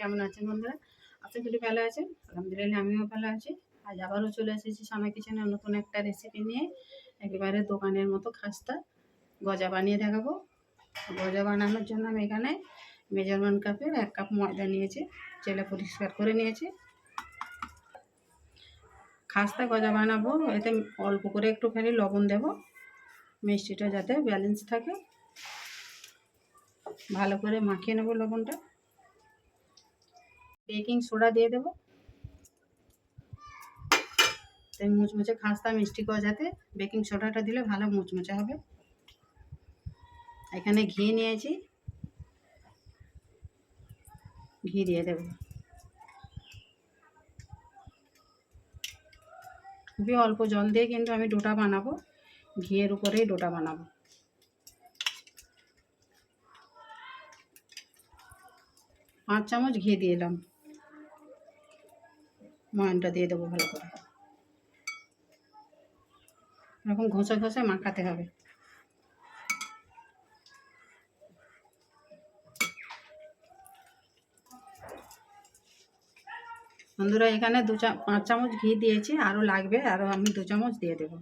কেমন আছেন বন্ধুরা? আশা করি ভালো আছেন। আলহামদুলিল্লাহ, আমিও ভালো আছি। আজ আবারও চলে এসেছি সময় কিচেনের নতুন একটা রেসিপি নিয়ে। একেবারে দোকানের মতো খাস্তা গজা বানিয়ে দেখাবো। গজা বানানোর জন্য আমি এখানে মেজারমেন্ট কাপের এক কাপ ময়দা নিয়েছি চেলে পরিষ্কার করে নিয়েছি। খাস্তা গজা বানাবো, এতে অল্প করে একটুখানি লবণ দেব। মিষ্টিটা যাতে ব্যালেন্স থাকে। ভালো করে মাখিয়ে নেব লবণটা। বেকিং সোডা দিয়ে দেবো। তাই মুচমুচে খাস্তা মিষ্টি গজাতে বেকিং সোডাটা দিলে ভালো মুচমুচে হবে। এখানে ঘি নিয়েছি। ঘি দিয়ে দেব। খুবই অল্প জল দিয়ে কিন্তু আমি ডোটা বানাবো। ঘিয়ের উপরেই ডোটা বানাবো। পাঁচ চামচ ঘি দিয়ে এলাম ময়নটা দিয়ে দেবো ভালো করে। এরকম ঘষে ঘষে মাখাতে হবে। বন্ধুরা, এখানে দু চা, পাঁচ চামচ ঘি দিয়েছি, আরও লাগবে, আরও আমি দু চামচ দিয়ে দেবো।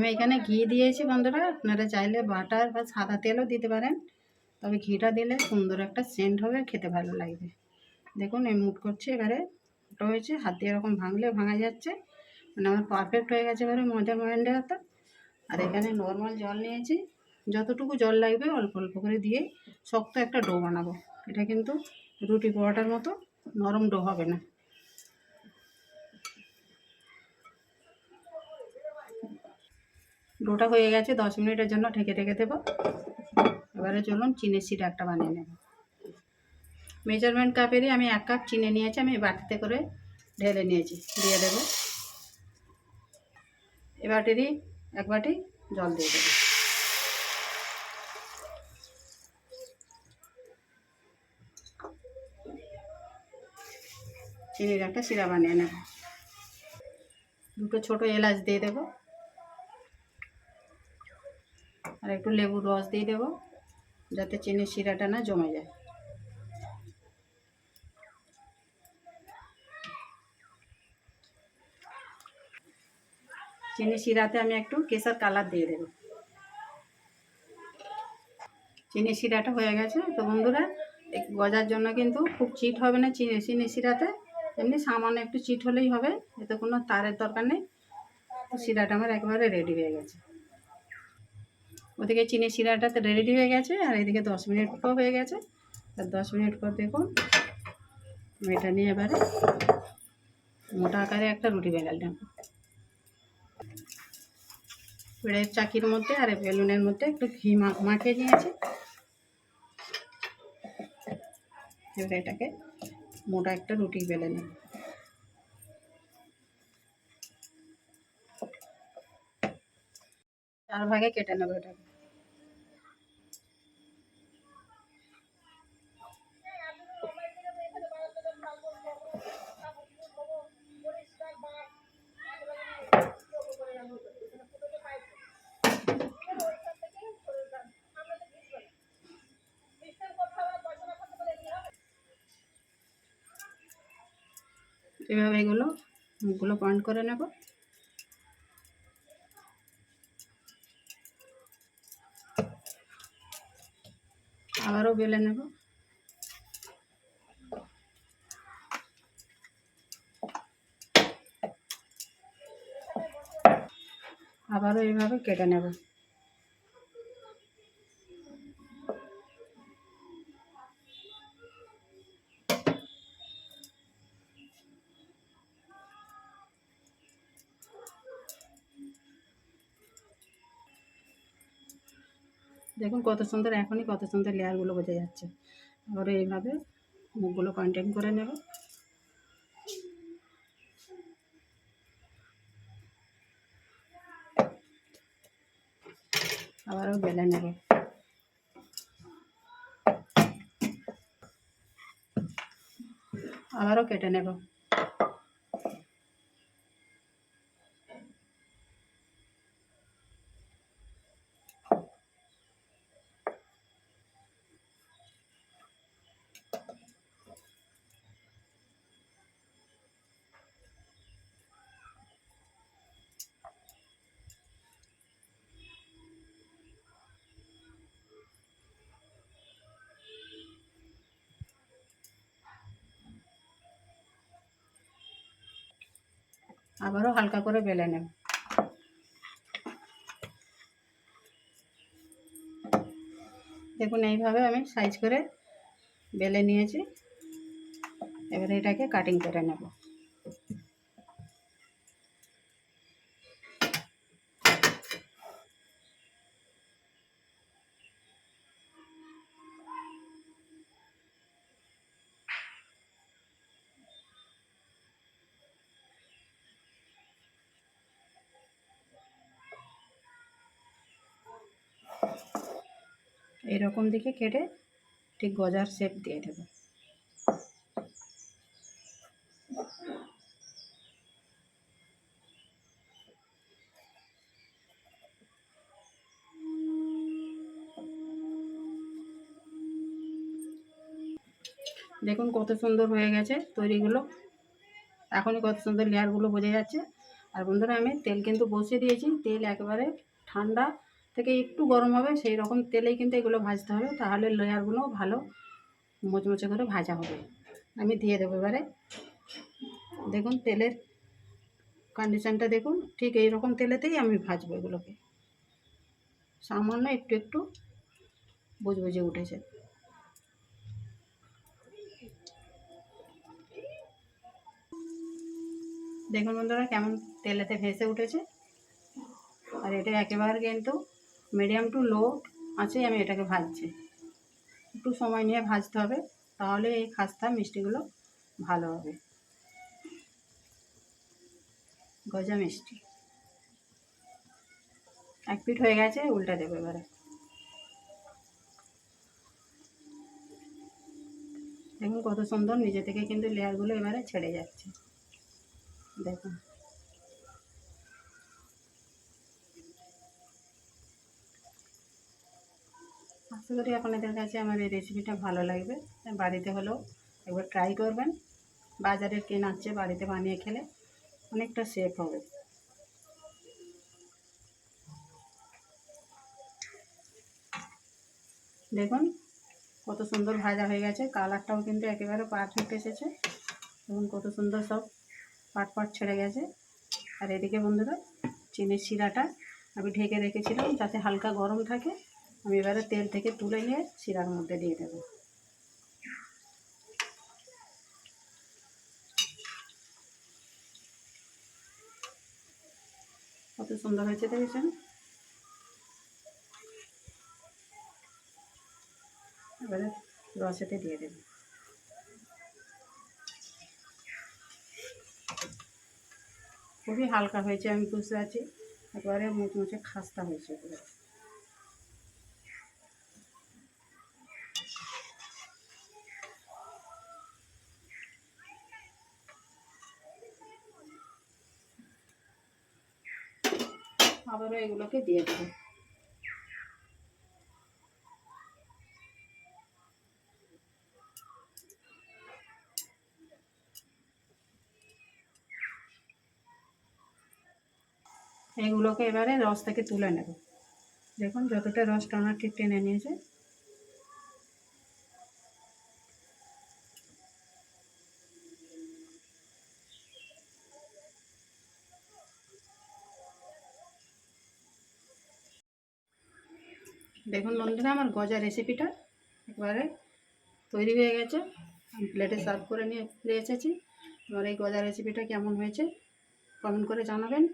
আমি এখানে ঘি দিয়েছি বন্ধুরা, আপনারা চাইলে বাটার বা সাদা তেলও দিতে পারেন। তবে ঘিটা দিলে সুন্দর একটা সেন্ট হবে, খেতে ভালো লাগবে। দেখুন এই মুট করছে এবারে। ওটা হয়েছে, হাত দিয়ে এরকম ভাঙলে ভাঙা যাচ্ছে। মানে আমার পারফেক্ট হয়ে গেছে এবারে ময়দার ময়নটা আর এখানে নর্মাল জল নিয়েছি। যতটুকু জল লাগবে, অল্প অল্প করে দিয়ে শক্ত একটা ডো বানাবো। এটা কিন্তু রুটি পরোটার মতো নরম ডো হবে না। ডোটা হয়ে গেছে, দশ মিনিটের জন্য ঢেকে ঢেকে দেবো। এবারে চলুন চিনের সিটা একটা বানিয়ে নেব। মেজারমেন্ট কাপেরই আমি এক কাপ চিনে নিয়েছি, আমি বাটিতে করে ঢেলে নিয়েছি, দিয়ে দেব। এ বাটিরই এক বাটি জল দিয়ে দেবো। চিনির একটা সিরা বানিয়ে নেব। দুটো ছোট এলাচ দিয়ে দেবো। আর একটু লেবুর রস দিয়ে দেবো, যাতে চিনির শিরাটা না জমে যায়। চিনি শিরাতে আমি একটু কেসার কালার দিয়ে দেবো। চিনি শিরাটা হয়ে গেছে। তো বন্ধুরা গজার জন্য কিন্তু খুব চিট হবে না চিনি চিনি শিরাতে। এমনি সামান্য একটু চিট হলেই হবে, এতে কোনো তারের দরকার নেই। শিরাটা আমার একেবারে রেডি হয়ে গেছে। ওদিকে চিনি শিরাটাতে রেডি হয়ে গেছে, আর এদিকে দশ মিনিট পর হয়ে গেছে। আর দশ মিনিট পর দেখুন, এটা নিয়ে এবারে মোটা আকারে একটা রুটি বেলাল নেব। পেড়ের চাকির মধ্যে আর বেলুনের মধ্যে একটু ঘি মাখিয়ে নিয়েছি। এবার এটাকে মোটা একটা রুটি বেলে নেব। চার ভাগে কেটে নেব এটাকে। এভাবে এগুলো মুখগুলো পয়েন্ট করে নেব। আবারও বেলে নেব। আবারও এইভাবে কেটে নেব। দেখুন কত সুন্দর, এখনই কত সুন্দর লেয়ারগুলো বোঝা যাচ্ছে। আবার এইভাবে মুখগুলো কন্টেন করে নেব। আবারও বেলে নেব। আবারও কেটে নেব। আবারও হালকা করে বেলে নেব। দেখুন, এইভাবে আমি সাইজ করে বেলে নিয়েছি। এবারে এটাকে কাটিং করে নেব। এইরকম দিকে কেটে ঠিক গজার শেপ দিয়ে দেবো। দেখুন কত সুন্দর হয়ে গেছে তৈরিগুলো। এখনই কত সুন্দর লেয়ারগুলো বোঝা যাচ্ছে। আর বন্ধুরা, আমি তেল কিন্তু বসিয়ে দিয়েছি। তেল একেবারে ঠান্ডা থেকে একটু গরম হবে, সেই রকম তেলেই কিন্তু এগুলো ভাজতে হবে। তাহলে লেয়ারগুলো ভালো মোচমোচে করে ভাজা হবে। আমি দিয়ে দেবো এবারে। দেখুন তেলের কন্ডিশানটা দেখুন, ঠিক এই রকম তেলেতেই আমি ভাজবো এগুলোকে। সামান্য একটু একটু বুঝ বুঝবুঝে উঠেছে। দেখুন বন্ধুরা, কেমন তেলেতে ভেসে উঠেছে। আর এটা একেবারে কিন্তু মিডিয়াম টু লো আছে, আমি এটাকে ভাজছি। একটু সময় নিয়ে ভাজতে হবে, তাহলে এই খাস্তা মিষ্টিগুলো ভালো হবে। গজা মিষ্টি। এক পিঠ হয়ে গেছে, উল্টা দেবো এবারে। দেখুন কত সুন্দর, নিজে থেকে কিন্তু লেয়ারগুলো এবারে ছেড়ে যাচ্ছে। দেখুন। আশা করি আপনাদের কাছে আমার এই রেসিপিটা ভালো লাগবে বাড়িতে হলেও একবার ট্রাই করবেন। বাজারের কেনার চেয়ে বাড়িতে বানিয়ে খেলে অনেকটা সেফ হবে। দেখুন, কত সুন্দর ভাজা হয়ে গেছে কালারটাও কিন্তু একেবারে পারফেক্ট এসেছে। দেখুন, কত সুন্দর সব পাট পাট ছেড়ে গেছে। আর এদিকে বন্ধুরা, চিনির শিরাটা আমি ঢেকে রেখেছিলাম, যাতে হালকা গরম থাকে। আমি এবারে তেল থেকে তুলে নিয়ে শিরার মধ্যে দিয়ে দেবো। কত সুন্দর হয়েছে দেখেছেন? এবারে রসেতে দিয়ে দেবো। খুবই হালকা হয়েছে, আমি বুঝতে পারছি। একেবারে মুচমুচে খাস্তা হয়েছে পুরো। আবারও এগুলোকে দিয়ে দেবো। এগুলোকে এবারে রস থেকে তুলে নেব। দেখুন, যতটা রস টানা ঠিক টেনে নিয়েছে। দেখুন বন্ধুরা আমার গজা রেসিপিটা একবারে তৈরি হয়ে গেছে। আমি প্লেটে সার্ভ করে নিয়ে ফিরে এসেছি। এবার এই গজা রেসিপিটা কেমন হয়েছে কমেন্ট করে জানাবেন।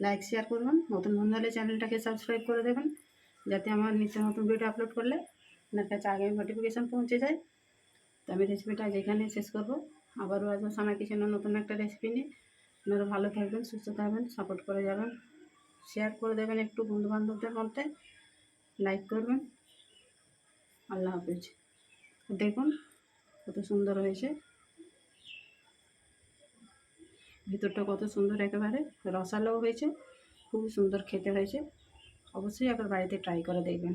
লাইক শেয়ার করবেন। নতুন বন্ধু হলে চ্যানেলটাকে সাবস্ক্রাইব করে দেবেন। যাতে আমার নিত্য নতুন ভিডিও আপলোড করলে আপনার কাছে আগে নোটিফিকেশান পৌঁছে যায়। তো আমি রেসিপিটা যেখানে শেষ করব। আবারও আসব সময় কিছু নতুন একটা রেসিপি নিয়ে। আপনারা ভালো থাকবেন, সুস্থ থাকবেন সাপোর্ট করে যাবেন। শেয়ার করে দেবেন একটু বন্ধুবান্ধবদের মধ্যে। লাইক করবেন। আল্লাহ হাফেজ। দেখুন কত সুন্দর হয়েছে। ভিতরটা কত সুন্দর একেবারে। রসালো হয়েছে। খুব সুন্দর খেতে হয়েছে। অবশ্যই একবার বাড়িতে ট্রাই করে দেখবেন।